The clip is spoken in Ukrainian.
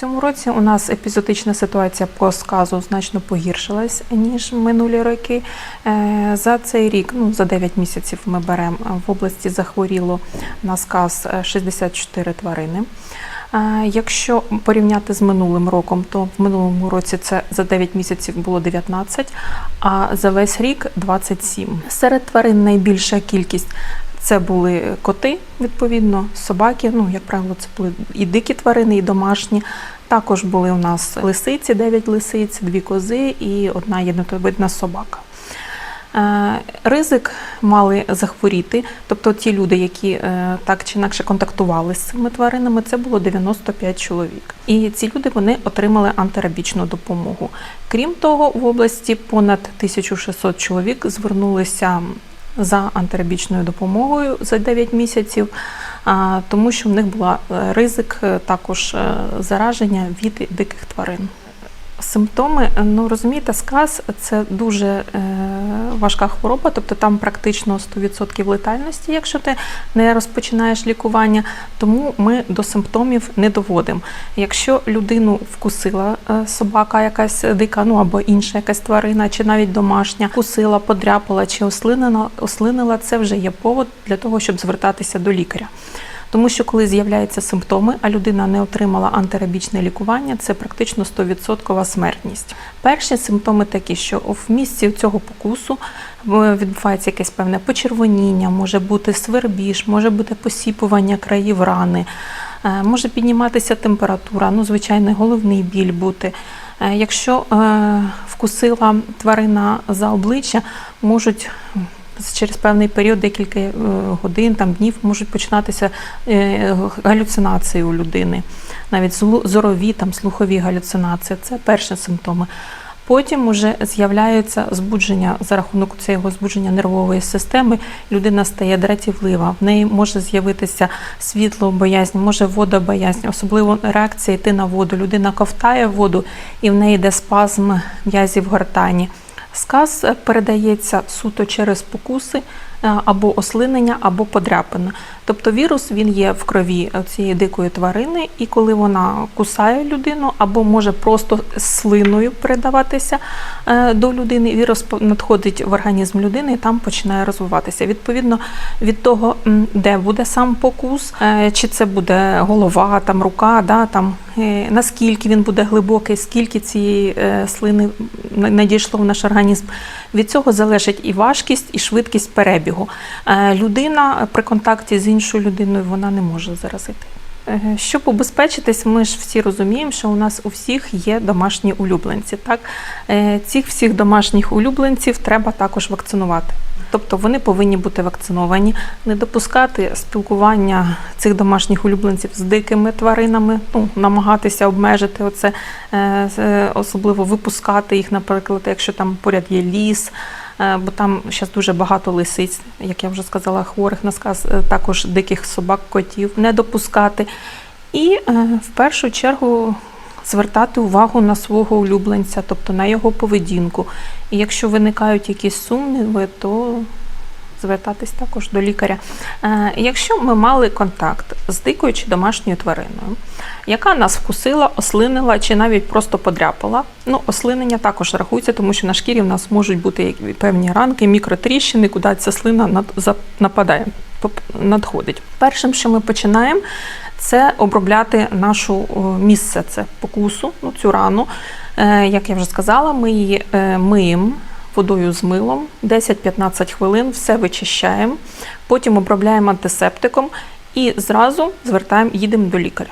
Цьому році у нас епізотична ситуація по сказу значно погіршилась ніж минулі роки. Е, За цей рік, ну за 9 місяців, ми беремо в області захворіло на сказ е, 64 тварини. Е, Якщо порівняти з минулим роком, то в минулому році це за 9 місяців було 19, а за весь рік 27. Серед тварин найбільша кількість це були коти, відповідно, собаки. Ну, як правило, це були і дикі тварини, і домашні. Також були у нас лисиці, 9 лисиць, дві кози і одна єднотовидна собака. Е, Ризик мали захворіти, тобто ті люди, які е, так чи інакше контактували з цими тваринами, це було 95 чоловік. І ці люди вони отримали антирабічну допомогу. Крім того, в області понад 1600 чоловік звернулися за антирабічною допомогою за 9 місяців, тому що в них була е, ризик е, також е, зараження від диких тварин. Симптоми, ну розумієте, сказ це дуже е, важка хвороба, тобто там практично 100% летальності, якщо ти не розпочинаєш лікування. Тому ми до симптомів не доводимо. Якщо людину вкусила е, собака, якась дика, ну або інша якась тварина, чи навіть домашня, вкусила, подряпала чи ослинила, ослинила, це вже є повод для того, щоб звертатися до лікаря. Тому що коли з'являються симптоми, а людина не отримала антирабічне лікування, це практично 100% смертність. Перші симптоми такі, що в місці цього покусу е, відбувається якесь певне почервоніння, може бути свербіж, може бути посіпування країв рани, е, може підніматися температура, ну, звичайно, головний біль бути. Е, Якщо вкусила тварина за обличчя, можуть через певний період, декілька е, годин, там днів, можуть починатися е, галюцинації у людини, навіть зорові, там слухові галюцинації. Це перші симптоми. Потім вже з'являється збудження за рахунок цього збудження нервової системи. Людина стає дратівлива, в неї може з'явитися світло, боязнь, може водобоязнь, особливо реакція йти на воду. Людина ковтає воду і в неї йде спазм м'язів гортані. Сказ е, передається суто через покуси е, або ослинення, або подряпини. Тобто вірус він є в крові цієї дикої тварини, і коли вона кусає людину, або може просто слиною передаватися е, до людини, вірус надходить в організм людини і там починає розвиватися. Відповідно від того, де буде сам покус, е, чи це буде голова, там рука, да, там е, наскільки він буде глибокий, скільки цієї е, слини надійшло в наш організм. Від цього залежить і важкість, і швидкість перебігу. Е, Людина при контакті з іншою людиною вона не може заразити. Е, Щоб убезпечитись, ми ж всі розуміємо, що у нас у всіх є домашні улюбленці. Так? Е, Цих всіх домашніх улюбленців треба також вакцинувати. Тобто вони повинні бути вакциновані, не допускати спілкування цих домашніх улюбленців з дикими тваринами, ну, намагатися обмежити оце, е, особливо випускати їх, наприклад, якщо там поряд є ліс, бо там зараз дуже багато лисиць, як я вже сказала, хворих на сказ, е, також диких собак, котів, не допускати. І е, в першу чергу звертати увагу на свого улюбленця, тобто на його поведінку. І якщо виникають якісь сумніви, то звертатись також до лікаря. Е, Якщо ми мали контакт з дикою чи домашньою твариною, яка нас вкусила, ослинила чи навіть просто подряпала, ну ослинення також рахується, тому що на шкірі в нас можуть бути певні ранки, мікротріщини, куди ця слина нападає, надходить. Першим, що ми починаємо, це обробляти нашу місце це покусу, ну, цю рану. Е, Як я вже сказала, ми її е, миємо водою з милом 10-15 хвилин, все вичищаємо, потім обробляємо антисептиком і зразу звертаємо, їдемо до лікаря.